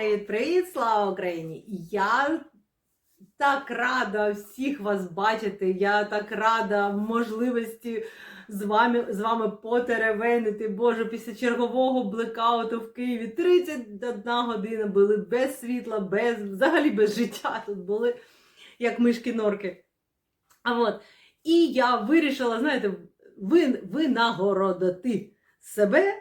Привіт-привіт, слава Україні! Я так рада всіх вас бачити. Я так рада можливості з вами, з вами потеревенити. Боже, після чергового блекауту в Києві 31 година були без світла, без взагалі без життя. Тут були як мишки-норки. А от. І я вирішила, знаєте, ви, винагородити себе.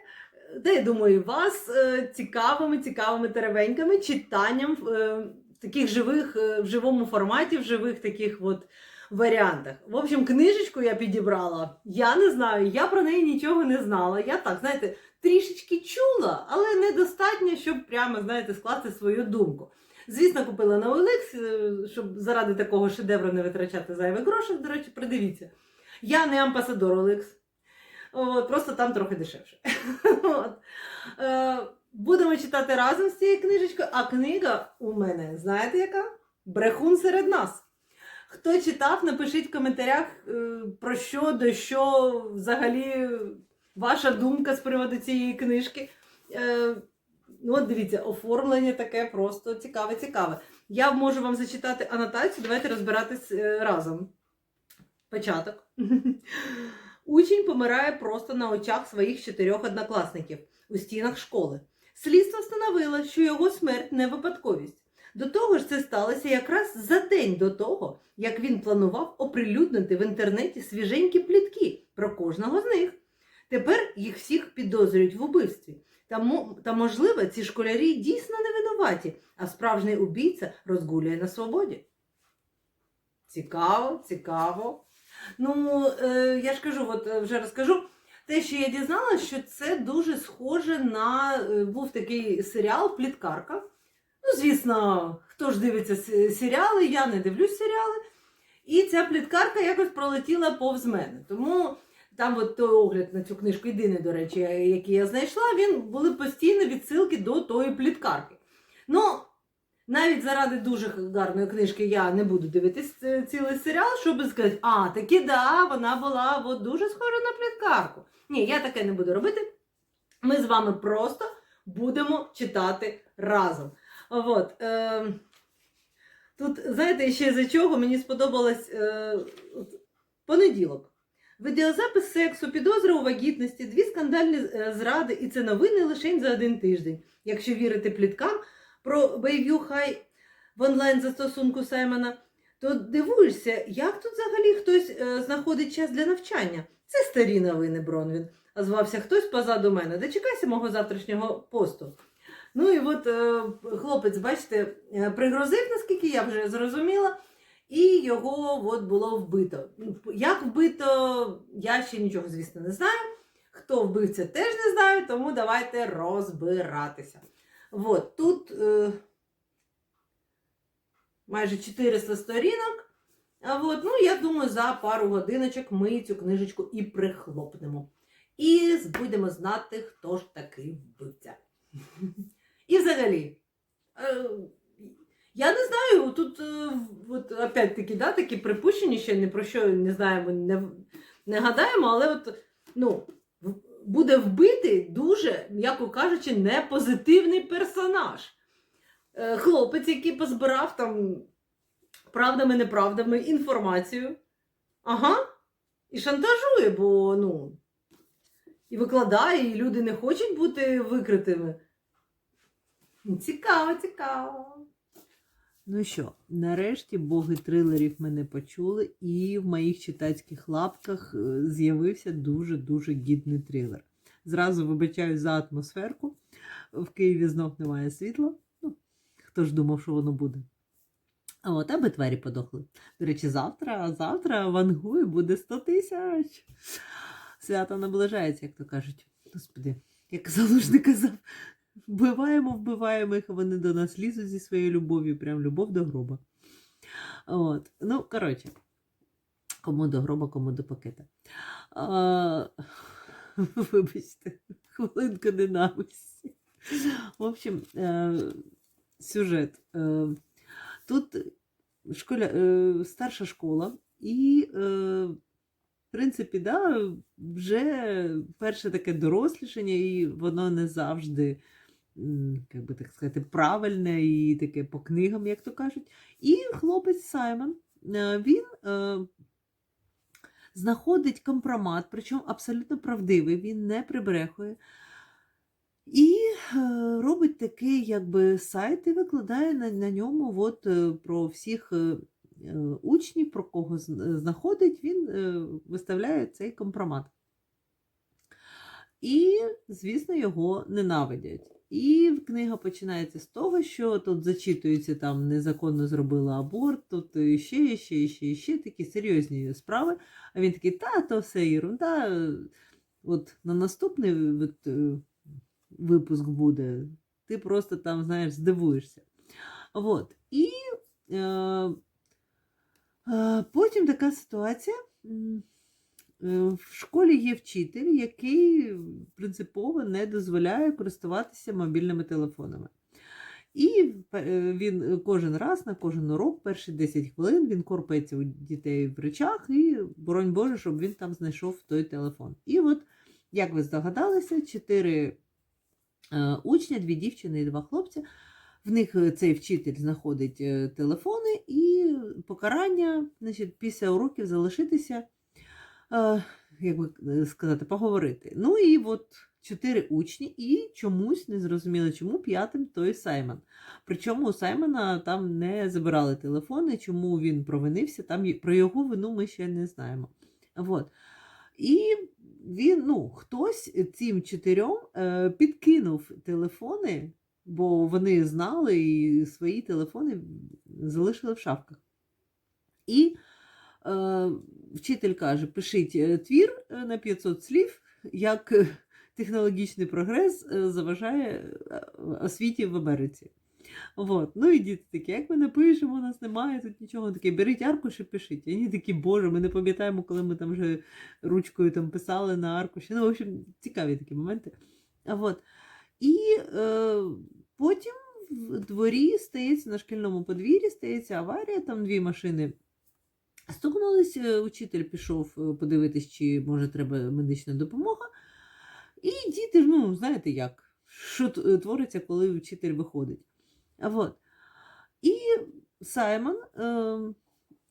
Та я думаю, вас е, цікавими, цікавими теревеньками, читанням е, таких живих, е, в живому форматі, в живих таких от варіантах. В общем, книжечку я підібрала. Я не знаю, я про неї нічого не знала. Я так, знаєте, трішечки чула, але недостатньо, щоб прямо, знаєте, скласти свою думку. Звісно, купила на е, щоб заради такого шедевру не витрачати зайвих грошей. До речі, придивіться. Я не амбасадор OLX. От, просто там трохи дешевше. От. Е, будемо читати разом з цією книжечкою, а книга у мене, знаєте яка? Брехун серед нас. Хто читав, напишіть в коментарях, е, про що, до що взагалі ваша думка з приводу цієї книжки. Е, ну, от дивіться, оформлення таке просто цікаве-цікаве. Я можу вам зачитати анотацію, давайте розбиратись е, разом. Початок. Учень помирає просто на очах своїх чотирьох однокласників у стінах школи. Слідство встановило, що його смерть не випадковість. До того ж, це сталося якраз за день до того, як він планував оприлюднити в інтернеті свіженькі плітки про кожного з них. Тепер їх всіх підозрюють в убивстві. Та, мо- та можливо, ці школярі дійсно не винуваті, а справжній убійця розгулює на свободі. Цікаво, цікаво. Ну, е, я ж кажу, от е, вже розкажу. Те, що я дізналася, що це дуже схоже на е, був такий серіал Пліткарка. Ну, звісно, хто ж дивиться серіали, я не дивлюсь серіали. І ця пліткарка якось пролетіла повз мене. Тому там от той огляд на цю книжку, єдиний, до речі, який я знайшла, він були постійно відсилки до тої пліткарки. Ну, навіть заради дуже гарної книжки я не буду дивитись е, цілий серіал, щоб сказати, а, таки да, вона була от, дуже схожа на пліткарку. Ні, я таке не буду робити. Ми з вами просто будемо читати разом. От, е, тут, знаєте, ще за чого мені сподобалось е, понеділок. Відеозапис сексу, підозра у вагітності, дві скандальні е, зради, і це новини лише за один тиждень. Якщо вірити пліткам про Bayview High в онлайн застосунку Саймона, то дивуєшся, як тут взагалі хтось е, знаходить час для навчання. Це старі новини, Бронвін. А звався хтось позаду мене. Дочекайся мого завтрашнього посту. Ну і от е, хлопець, бачите, е, пригрозив, наскільки я вже зрозуміла, і його от було вбито. Як вбито, я ще нічого, звісно, не знаю. Хто вбивця, теж не знаю, тому давайте розбиратися. От, тут е, майже 400 сторінок. А от, ну, я думаю, за пару годиночок ми цю книжечку і прихлопнемо. І будемо знати, хто ж такий вбивця. І взагалі, е, я не знаю, тут от, опять-таки, да, такі припущення, ще ні про що не знаємо, не, гадаємо, але от, ну, буде вбитий дуже, м'яко кажучи, непозитивний персонаж. Е, Хлопець, який позбирав там правдами, неправдами інформацію. Ага. І шантажує, бо ну. І викладає, і люди не хочуть бути викритими. Цікаво, цікаво. Ну що, нарешті боги трилерів мене почули, і в моїх читацьких лапках е, з'явився дуже-дуже гідний трилер. Зразу вибачаю за атмосферку. В Києві знов немає світла. Ну, хто ж думав, що воно буде? А от аби тварі подохли. До речі, завтра, завтра в Ангуї буде 100 тисяч. Свято наближається, як то кажуть. Господи, як залужний казав, вбиваємо, вбиваємо їх, вони до нас лізуть зі своєю любов'ю, прям любов до гроба. От. Ну, коротше, кому до гроба, кому до пакета. А, вибачте, хвилинка ненависті. В общем, е, сюжет. Е, тут школя, е, старша школа, і, в принципі, да, вже перше таке дорослішання, і воно не завжди як би так сказати, правильне і таке по книгам, як то кажуть. І хлопець Саймон, е, він е, знаходить компромат, причому абсолютно правдивий, він не прибрехує. І е, робить такий якби сайт і викладає на, на ньому от, про всіх учнів, про кого знаходить, він виставляє цей компромат. І, звісно, його ненавидять. І книга починається з того, що тут зачитується там незаконно зробила аборт, тут ще, ще, ще, ще такі серйозні справи. А він такий, та, то все ерунда. От на наступний от, е, випуск буде, ти просто там, знаєш, здивуєшся. От. І е, е, потім така ситуація. Е, В школі є вчитель, який принципово не дозволяє користуватися мобільними телефонами. І е, він кожен раз на кожен урок, перші 10 хвилин, він корпається у дітей в речах, і боронь Боже, щоб він там знайшов той телефон. І от, як ви здогадалися, чотири е, учня, дві дівчини і два хлопця. В них цей вчитель знаходить телефони і покарання, значить, після уроків залишитися, як би е, сказати, поговорити. Ну і от чотири учні, і чомусь не зрозуміло, чому п'ятим той Саймон. Причому у Саймона там не забирали телефони, чому він провинився, там про його вину ми ще не знаємо. От. І він, ну, хтось цим чотирьом е, підкинув телефони, бо вони знали і свої телефони залишили в шафках. І е, вчитель каже: пишіть е, твір е, на 500 слів, як е, технологічний прогрес заважає освіті в Америці. От. Ну і діти такі, як ми напишемо, у нас немає тут нічого. Таке, беріть аркуш і пишіть. І вони такі, боже, ми не пам'ятаємо, коли ми там вже ручкою там писали на аркуші. Ну, в общем, цікаві такі моменти. От. І е, потім в дворі стається на шкільному подвір'ї, стається аварія, там дві машини стукнулись, е, учитель пішов е, подивитись, чи може треба медична допомога. І діти ж, ну, знаєте як, що твориться, коли вчитель виходить. А Вот. І Саймон, е,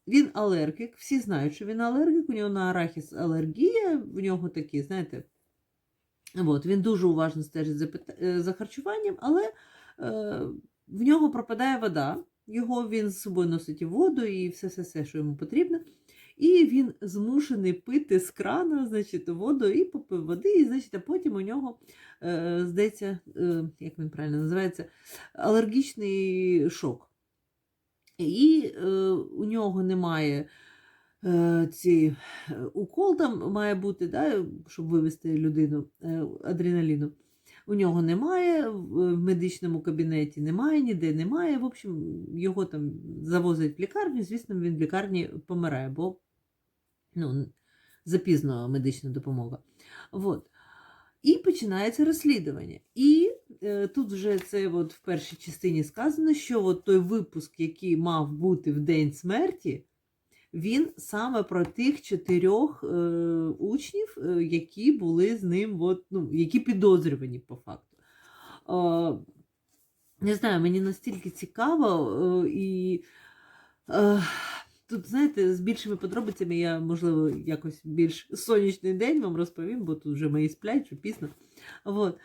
він алергік, всі знають, що він алергік, у нього на арахіс алергія, в нього такі, знаєте, от, він дуже уважно стежить за, е, за харчуванням, але е, в нього пропадає вода. Його він з собою носить і воду, і все-все-все, що йому потрібно. І він змушений пити з крана, значить, воду і попив води, і значить, а потім у нього, е, здається, е, як він правильно називається, алергічний шок. І е, у нього немає е, ці е, укол там має бути, да, щоб вивести людину е, адреналіну. У нього немає, в медичному кабінеті немає, ніде немає. В общем, його там завозять в лікарню. Звісно, він в лікарні помирає, бо ну, запізно медична допомога. Вот. І починається розслідування. І е, тут вже це от в першій частині сказано, що от той випуск, який мав бути в день смерті, він саме про тих чотирьох е, учнів, е, які були з ним, от, ну, які підозрювані по факту. Е, не знаю, мені настільки цікаво, е, і е, тут, знаєте, з більшими подробицями я, можливо, якось більш сонячний день вам розповім, бо тут вже мої сплять, що пізно. От.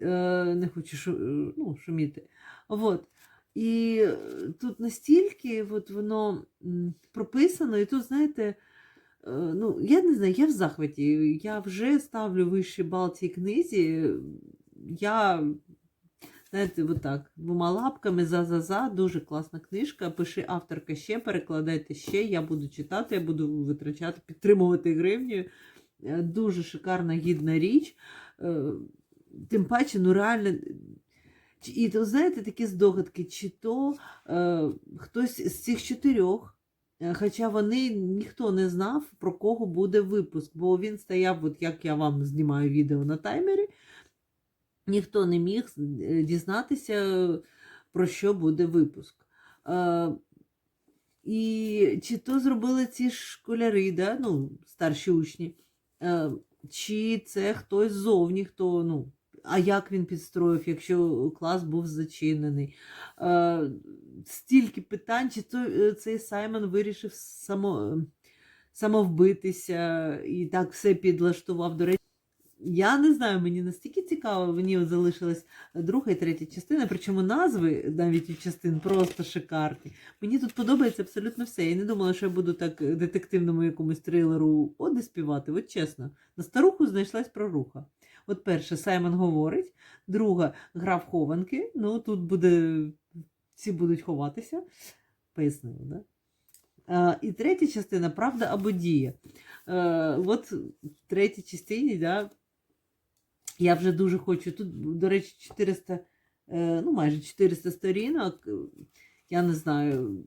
Е, не хочу шу, е, ну, шуміти. От. І е, тут настільки от воно прописано, і тут, знаєте, е, ну, я не знаю, я в захваті. Я вже ставлю вищий бал цій книзі. Я, знаєте, отак, двома лапками за-за-за, дуже класна книжка. Пиши авторка ще, перекладайте ще. Я буду читати, я буду витрачати, підтримувати гривню. Е, Дуже шикарна, гідна річ. Тим паче, ну реально. І то, знаєте, такі здогадки, чи то е, хтось з цих чотирьох, е, хоча вони ніхто не знав, про кого буде випуск, бо він стояв, от як я вам знімаю відео на таймері, ніхто не міг е, дізнатися, про що буде випуск. Е, і чи то зробили ці школяри, да? ну, старші учні, е, чи це хтось ззовні, хто, ну, а як він підстроїв, якщо клас був зачинений. Е, стільки питань, чи то е, цей Саймон вирішив само, самовбитися і так все підлаштував. До речі, я не знаю, мені настільки цікаво, мені от залишилась друга і третя частина, причому назви навіть у частин просто шикарні. Мені тут подобається абсолютно все. Я не думала, що я буду так детективному якомусь трилеру оди співати. От чесно, на старуху знайшлась проруха. От перше, Саймон говорить, друга гра в хованки. Ну тут буде всі будуть ховатися. Пояснила, да? А, і третя частина правда або дія. Е, от в третій частині, да, я вже дуже хочу. Тут, до речі, 400, е, ну майже 400 сторінок. Я не знаю.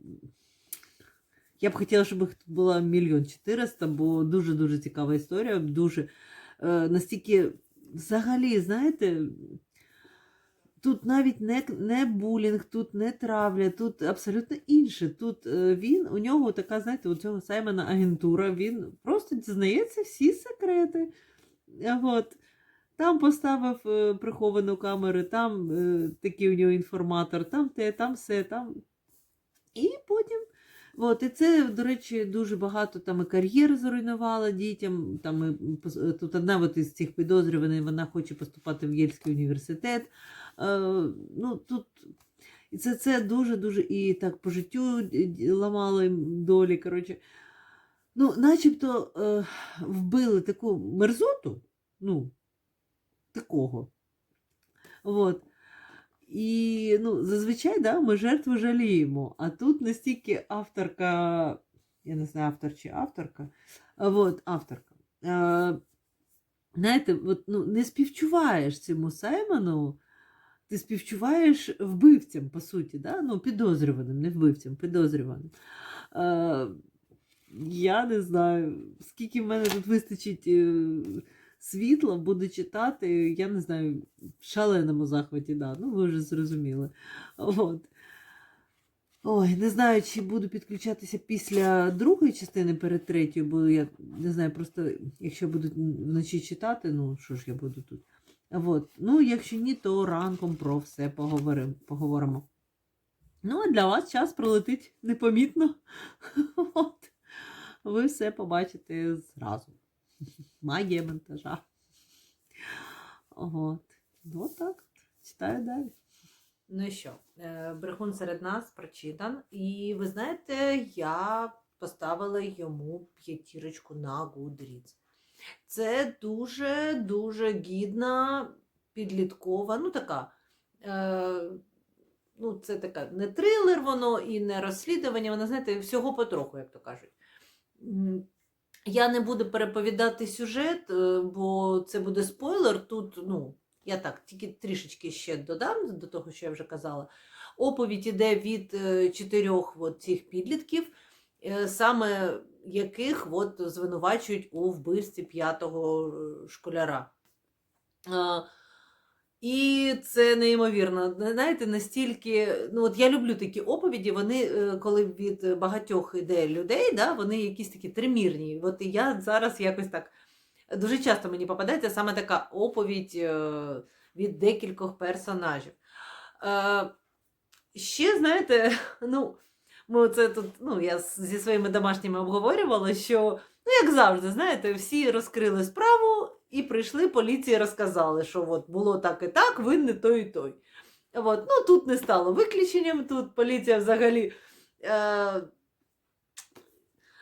Я б хотіла, щоб їх було мільйон 400, бо дуже-дуже цікава історія. Дуже е, настільки, взагалі, знаєте, тут навіть не, не булінг, тут не травля, тут абсолютно інше. Тут е, він, у нього така, знаєте, у цього Саймона агентура, він просто дізнається всі секрети. От. Там поставив е, приховану камеру, там е, такий у нього інформатор, там те, там все, там. І потім. От, і це, до речі, дуже багато там і кар'єр зруйнувало дітям. Там і, е, тут одна от із цих підозрюваних, вона хоче поступати в Єльський університет. Е, ну, тут, і це, це дуже-дуже і так по життю д- ламало їм долі. Коротше. Ну, начебто е, вбили таку мерзоту, ну, такого. От. І ну, зазвичай да, ми жертву жаліємо. А тут настільки авторка, я не знаю, автор чи авторка, от, авторка. Е, знаєте, от, ну, не співчуваєш цьому Саймону, ти співчуваєш вбивцям, по суті, да? ну, підозрюваним, не вбивцям, підозрюваним. Е, я не знаю, скільки в мене тут вистачить е, світла, буду читати, я не знаю, в шаленому захваті, да, ну ви вже зрозуміли. От. Ой, не знаю, чи буду підключатися після другої частини перед третьою, бо я не знаю, просто якщо буду вночі читати, ну що ж я буду тут. От. Ну, якщо ні, то ранком про все поговоримо. поговоримо. Ну, а для вас час пролетить непомітно. От. Ви все побачите зразу. Магія монтажа. От. Ну так, читаю далі. Ну і що, е, брехун серед нас прочитан. І ви знаєте, я поставила йому п'ятірочку на Goodreads. Це дуже-дуже гідна, підліткова, ну така. Е, ну, це така не трилер, воно і не розслідування, воно, знаєте, всього потроху, як то кажуть. Я не буду переповідати сюжет, е, бо це буде спойлер. Тут, ну, я так, тільки трішечки ще додам до того, що я вже казала. Оповідь іде від е, чотирьох от цих підлітків, е, саме яких от звинувачують у вбивстві п'ятого школяра. І це неймовірно. Знаєте, настільки. Ну, от я люблю такі оповіді, вони, е, коли від багатьох іде людей, да, вони якісь такі тримірні. От я зараз якось так. Дуже часто мені попадається саме така оповідь е, від декількох персонажів. Е, Ще, знаєте, ну, ми це тут, ну, я зі своїми домашніми обговорювала, що, ну, як завжди, знаєте, всі розкрили справу і прийшли, поліції розказали, що от було так і так, винний той і той. От, ну, тут не стало виключенням, тут поліція взагалі. Е,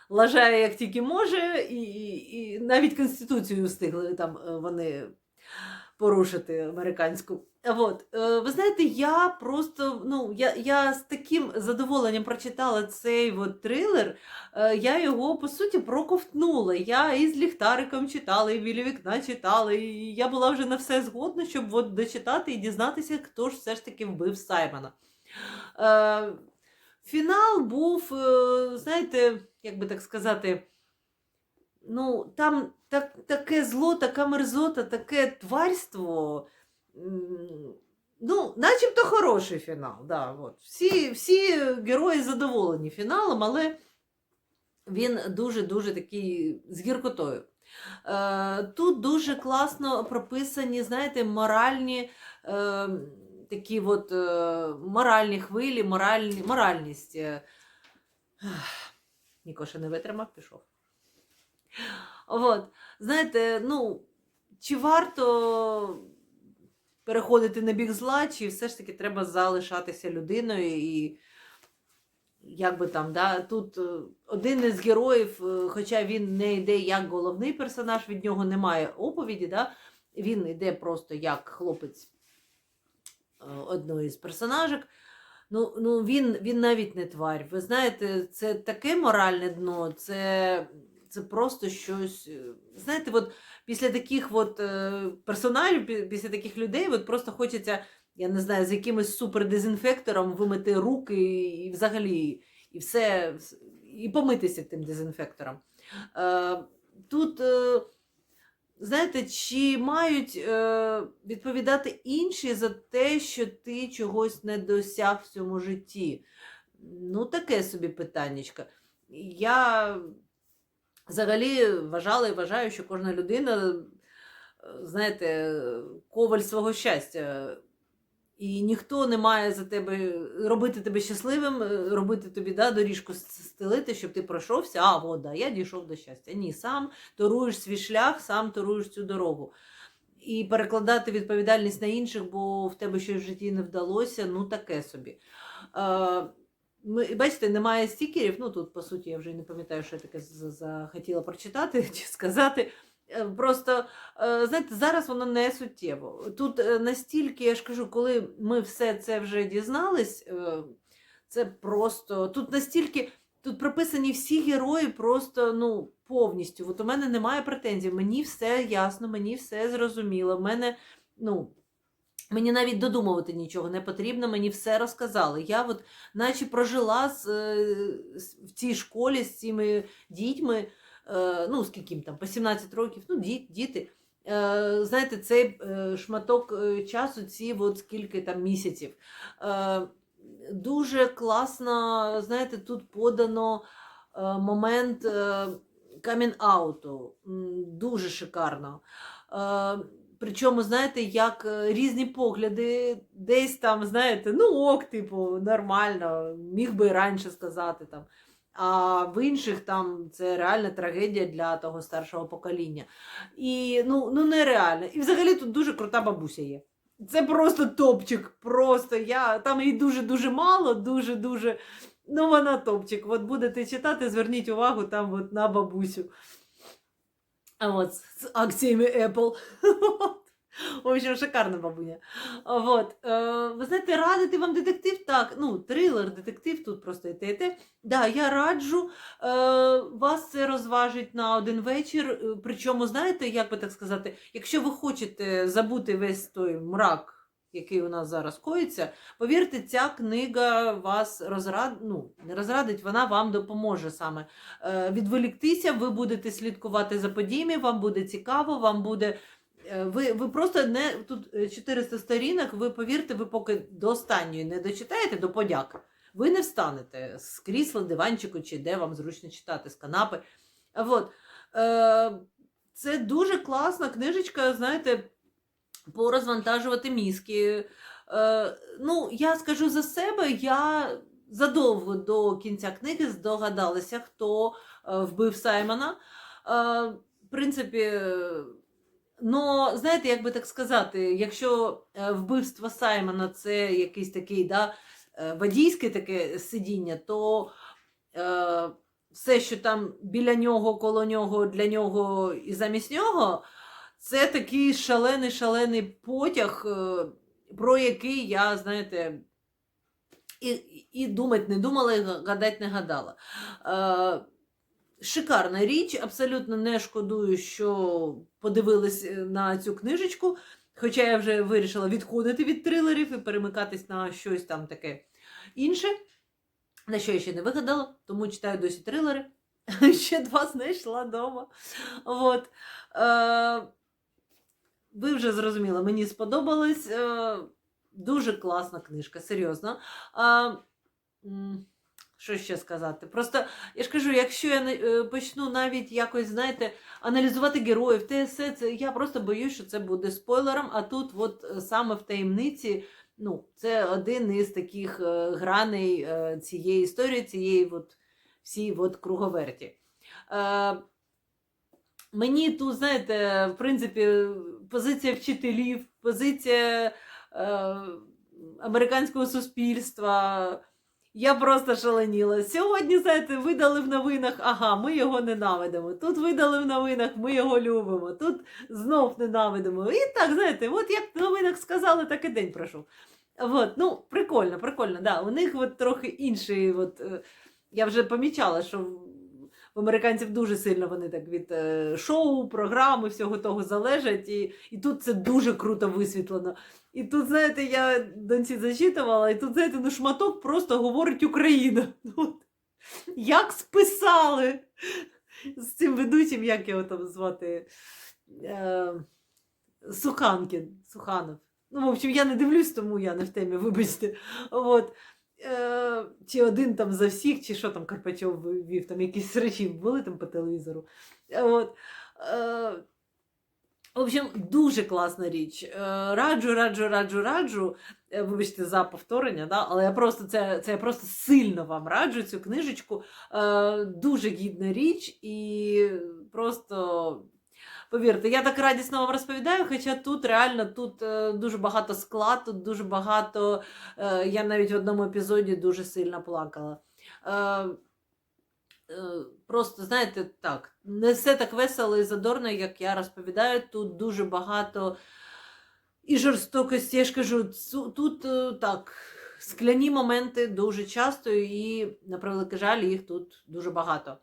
лажає як тільки може, і, і, і навіть Конституцію встигли там е, вони порушити американську. От, е, ви знаєте, я просто ну, я, я з таким задоволенням прочитала цей от трилер. Е, Я його по суті проковтнула. Я і з ліхтариком читала, і біля вікна читала. І я була вже на все згодна, щоб от дочитати і дізнатися, хто ж все ж таки вбив Саймона. Е, Фінал був, е, знаєте, як би так сказати, ну, там так, таке зло, така мерзота, таке тварство. Ну, начебто хороший фінал. Да, от. Всі, всі герої задоволені фіналом, але він дуже-дуже такий з гіркотою. Е, Тут дуже класно прописані, знаєте, моральні е, такі от е, моральні хвилі, моральні, моральність. Е, Нікоша не витримав, пішов. От, знаєте, ну, чи варто переходити на бік зла, чи все ж таки треба залишатися людиною і як би там, да, тут е, один із героїв, е, хоча він не йде як головний персонаж, від нього немає оповіді, да, він йде просто як хлопець е, одної з персонажок. Ну, ну він, він навіть не тварь. Ви знаєте, це таке моральне дно, це, це просто щось. е, Знаєте, от після таких от, е, персонажів, пі- після таких людей, от просто хочеться, я не знаю, з якимось супердезінфектором вимити руки і взагалі, і все, і помитися тим дезінфектором. Е, тут. Знаєте, чи мають відповідати інші за те, що ти чогось не досяг в цьому житті? Ну, таке собі питаннячко. Я взагалі вважала і вважаю, що кожна людина, е, знаєте, коваль свого щастя. І ніхто не має за тебе робити тебе щасливим, е, робити тобі да, доріжку стелити, щоб ти пройшовся, а от, я дійшов до щастя. Ні, сам торуєш свій шлях, сам торуєш цю дорогу. І перекладати відповідальність на інших, бо в тебе щось в житті не вдалося, ну таке собі. Е, ми, бачите, немає стікерів. Ну тут, по суті, я вже не пам'ятаю, що я таке захотіла прочитати чи сказати. Е, Просто, е, знаєте, зараз воно не суттєво. Тут е, настільки, я ж кажу, коли ми все це вже дізнались, це просто тут настільки. Тут прописані всі герої просто ну, повністю. От у мене немає претензій. Мені все ясно, мені все зрозуміло. В мене, ну, мені навіть додумувати нічого не потрібно, мені все розказали. Я от наче прожила з, е, з- в цій школі з цими дітьми, е, ну, скільки їм там, по 17 років, ну, діт, діти. Е, Знаєте, цей е, шматок е, часу, ці от скільки там місяців. Е, Дуже класно, знаєте, тут подано момент камін-ауту. Дуже шикарно. Е, Причому, знаєте, як е, різні погляди, десь там, знаєте, ну ок, типу, нормально, міг би раніше сказати там. А в інших там це реальна трагедія для того старшого покоління. І ну, ну нереально. І взагалі тут дуже крута бабуся є. Це просто топчик. Просто я там її дуже-дуже мало, дуже-дуже. Ну, вона топчик. От будете читати, зверніть увагу там от на бабусю. А с акціями Apple. В общем, шикарна бабуня. От. Е, ви знаєте, радити вам детектив? Так, ну, трилер, детектив, тут просто і те, і те. Да, я раджу. Е, вас це розважить на один вечір. Е, Причому, знаєте, як би так сказати, якщо ви хочете забути весь той мрак, який у нас зараз коїться, повірте, ця книга вас розрад... ну, не розрадить, вона вам допоможе саме е, відволіктися, ви будете слідкувати за подіями, вам буде цікаво, вам буде. е, Ви, ви просто не тут е, 400 сторінок, ви повірте, ви поки до останньої не дочитаєте до подяк, ви не встанете з крісла, диванчику чи де вам зручно читати, з канапи. От. Е, це дуже класна книжечка, знаєте, порозвантажувати мізки. Е, ну, я скажу за себе, я задовго до кінця книги здогадалася, хто е, вбив Саймона. Е, в принципі, ну, знаєте, як би так сказати, якщо е, вбивство Саймона це якийсь такий да, е, водійське таке сидіння, то е, все, що там біля нього, коло нього, для нього і замість нього, це такий шалений шалений потяг, е, про який я, знаєте, і, і думати не думала, і гадати не гадала. Е, шикарна річ, абсолютно не шкодую, що подивилась е, на цю книжечку. Хоча я вже вирішила відходити від трилерів і перемикатись на щось там таке інше, на що я ще не вигадала, тому читаю досі трилери. Ще два знайшла вдома. От. Ви вже зрозуміли, мені сподобалось. Е, дуже класна книжка, серйозно. А, Що ще сказати? Просто я ж кажу, якщо я е, почну навіть якось, знаєте, аналізувати героїв, те це, я просто боюсь, що це буде спойлером. А тут, от е, саме в таємниці, ну, це один із таких граней цієї історії, цієї от, всій от круговерті. Е, Мені тут, знаєте, в принципі, позиція вчителів, позиція е, американського суспільства. Я просто шаленіла. Сьогодні, знаєте, видали в новинах, ага, ми його ненавидимо. Тут видали в новинах, ми його любимо. Тут знов ненавидимо. І так, знаєте, от як в новинах сказали, так і день пройшов. От, ну, прикольно, прикольно. Да. У них от трохи інший. От, е, я вже помічала, що американців дуже сильно вони так від е, шоу, програми, всього того залежать. І, і тут це дуже круто висвітлено. І тут, знаєте, я доньці зачитувала, і тут, знаєте, ну шматок просто говорить Україна. Ну. Як списали з цим ведучим, як його там звати? Е, Суханкін. Суханов. Ну, в общем, я не дивлюсь, тому я не в темі, вибачте. От. Е, чи один там за всіх, чи що там Карпачов вів, там якісь речі були там по телевізору. От. Е, в общем, дуже класна річ. Е, Раджу, раджу, раджу, раджу. Вибачте за повторення, да? але я просто це, це я просто сильно вам раджу цю книжечку. Дуже гідна річ, і просто повірте, я так радісно вам розповідаю, хоча тут реально тут е, дуже багато скла, тут дуже багато. е, Я навіть в одному епізоді дуже сильно плакала. Е, е, Просто, знаєте, так, не все так весело і задорно, як я розповідаю. Тут дуже багато і жорстокості. Я ж кажу, тут е, так, скляні моменти дуже часто, і, на превеликий жаль, їх тут дуже багато.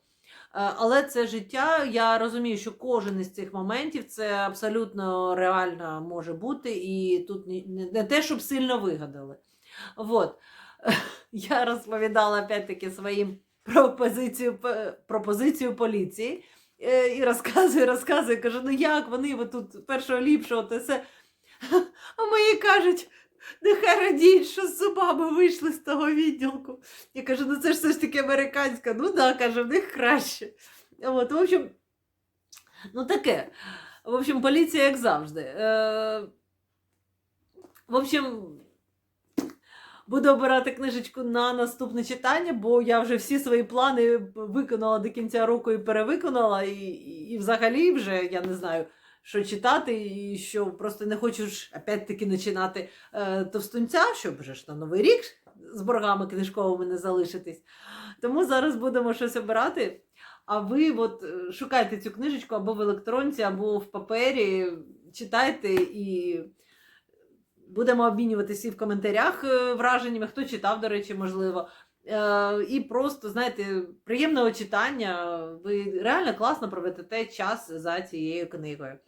Е, Але це життя. Я розумію, що кожен із цих моментів це абсолютно реально може бути, і тут не, те, щоб сильно вигадали. Вот. Я розповідала опять-таки своїм про позицію, про позицію поліції. Е, І розказую, розказую, кажу, ну як вони ви тут першого ліпшого, те все. А мої кажуть, нехай радіють, що з зубами вийшли з того відділку. Я кажу, ну це ж все ж таки американська. Ну да, каже, в них краще. От, в общем, ну таке. В общем, поліція як завжди. Е, в общем, буду обирати книжечку на наступне читання, бо я вже всі свої плани виконала до кінця року і перевиконала, і, і, і взагалі вже я не знаю, що читати, і що просто не хочу ж опять-таки починати е, товстунця, щоб вже ж на Новий рік з боргами книжковими не залишитись. Тому зараз будемо щось обирати. А ви от е, шукайте цю книжечку або в електронці, або в папері, читайте і будемо обмінюватися і в коментарях е, враженнями, хто читав, до речі, можливо. Е, І просто, знаєте, приємного читання. Ви реально класно проведете час за цією книгою.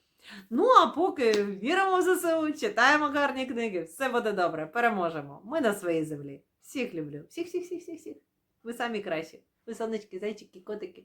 Ну, а поки віримо в ЗСУ, читаємо гарні книги, все буде добре, переможемо. Ми на своїй землі. Всіх люблю. Всіх, всіх, всіх, всіх, всіх. Ви самі кращі. Ви сонечки, зайчики, котики.